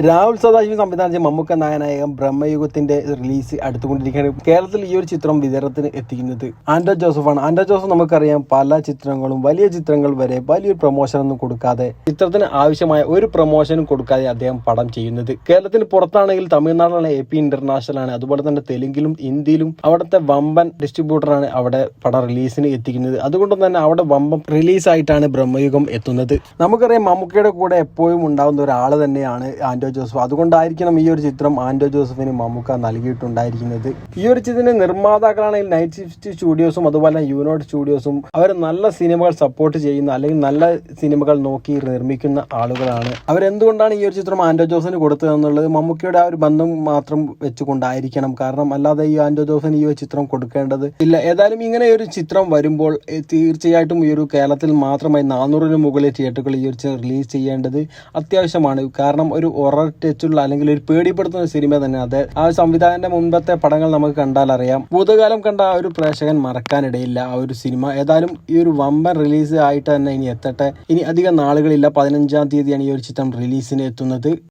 രാഹുൽ സദാശിവം സംവിധാനം ചെയ്ത മമ്മൂക്ക നായനായകം ബ്രഹ്മയുഗത്തിന്റെ റിലീസ് അടുത്തുകൊണ്ടിരിക്കുകയാണ്. കേരളത്തിൽ ഈ ഒരു ചിത്രം വിതരണത്തിന് എത്തിക്കുന്നത് ആൻഡോ ജോസഫാണ്. ആൻഡോ ജോസഫ് നമുക്കറിയാം പല ചിത്രങ്ങളും വലിയ ചിത്രങ്ങൾ വരെ വലിയൊരു പ്രൊമോഷൻ ഒന്നും കൊടുക്കാതെ ചിത്രത്തിന് ആവശ്യമായ ഒരു പ്രൊമോഷനും കൊടുക്കാതെ അദ്ദേഹം പടം ചെയ്യുന്നത്. കേരളത്തിന് പുറത്താണെങ്കിൽ തമിഴ്നാടാണ് എ പി ഇന്റർനാഷണൽ ആണ്. അതുപോലെ തന്നെ തെലുങ്കിലും ഹിന്ദിയിലും അവിടുത്തെ വമ്പൻ ഡിസ്ട്രിബ്യൂട്ടറാണ് അവിടെ പടം റിലീസിന് എത്തിക്കുന്നത്. അതുകൊണ്ട് തന്നെ അവിടെ വമ്പൻ റിലീസായിട്ടാണ് ബ്രഹ്മയുഗം എത്തുന്നത്. നമുക്കറിയാം മമ്മൂക്കയുടെ കൂടെ എപ്പോഴും ഉണ്ടാകുന്ന ഒരാൾ തന്നെയാണ് ആൻഡോ ജോസഫ്. അതുകൊണ്ടായിരിക്കണം ഈ ഒരു ചിത്രം ആൻഡോ ജോസഫിന് മമ്മൂക്ക നൽകിയിട്ടുണ്ടായിരിക്കുന്നത്. ഈ ഒരു ചിത്രത്തിന്റെ നിർമ്മാതാക്കളാണെങ്കിൽ നൈറ്റ് ഷിഫ്റ്റ് സ്റ്റുഡിയോസും അതുപോലെ യൂനോട്ട് സ്റ്റുഡിയോസും അവർ നല്ല സിനിമകൾ സപ്പോർട്ട് ചെയ്യുന്ന അല്ലെങ്കിൽ നല്ല സിനിമകൾ നോക്കി നിർമ്മിക്കുന്ന ആളുകളാണ്. അവരെന്തുകൊണ്ടാണ് ഈ ഒരു ചിത്രം ആൻഡോ ജോസിന് കൊടുത്തതെന്നുള്ളത് മമ്മൂക്കയുടെ ആ ഒരു ബന്ധം മാത്രം വെച്ചുകൊണ്ടായിരിക്കണം. കാരണം അല്ലാതെ ഈ ആൻഡോ ജോസിന് ഈ ഒരു ചിത്രം കൊടുക്കേണ്ടത് ഇല്ല. ഏതായാലും ഇങ്ങനെ ഒരു ചിത്രം വരുമ്പോൾ തീർച്ചയായിട്ടും ഈ ഒരു കേരളത്തിൽ മാത്രമായി നാനൂറിന് മുകളിൽ തിയേറ്ററുകൾ ഈ ഒരു റിലീസ് ചെയ്യേണ്ടത് അത്യാവശ്യമാണ്. കാരണം ഒരു ഒറർ ടച്ചുള്ള അല്ലെങ്കിൽ ഒരു പേടിപ്പെടുത്തുന്ന സിനിമ തന്നെ അത്. ആ സംവിധായകന്റെ മുൻപത്തെ പടങ്ങൾ നമുക്ക് കണ്ടാൽ അറിയാം. ഭൂതകാലം കണ്ട ആ ഒരു പ്രേക്ഷകൻ മറക്കാനിടയില്ല ആ ഒരു സിനിമ ഏതായാലും ഈ ഒരു വമ്പൻ റിലീസ് ആയിട്ട് തന്നെ ഇനി എത്തട്ടെ. ഇനി അധികം നാളുകളില്ല. പതിനഞ്ചാം തീയതിയാണ് ഈ ഒരു ചിത്രം റിലീസിന് എത്തുന്നത്.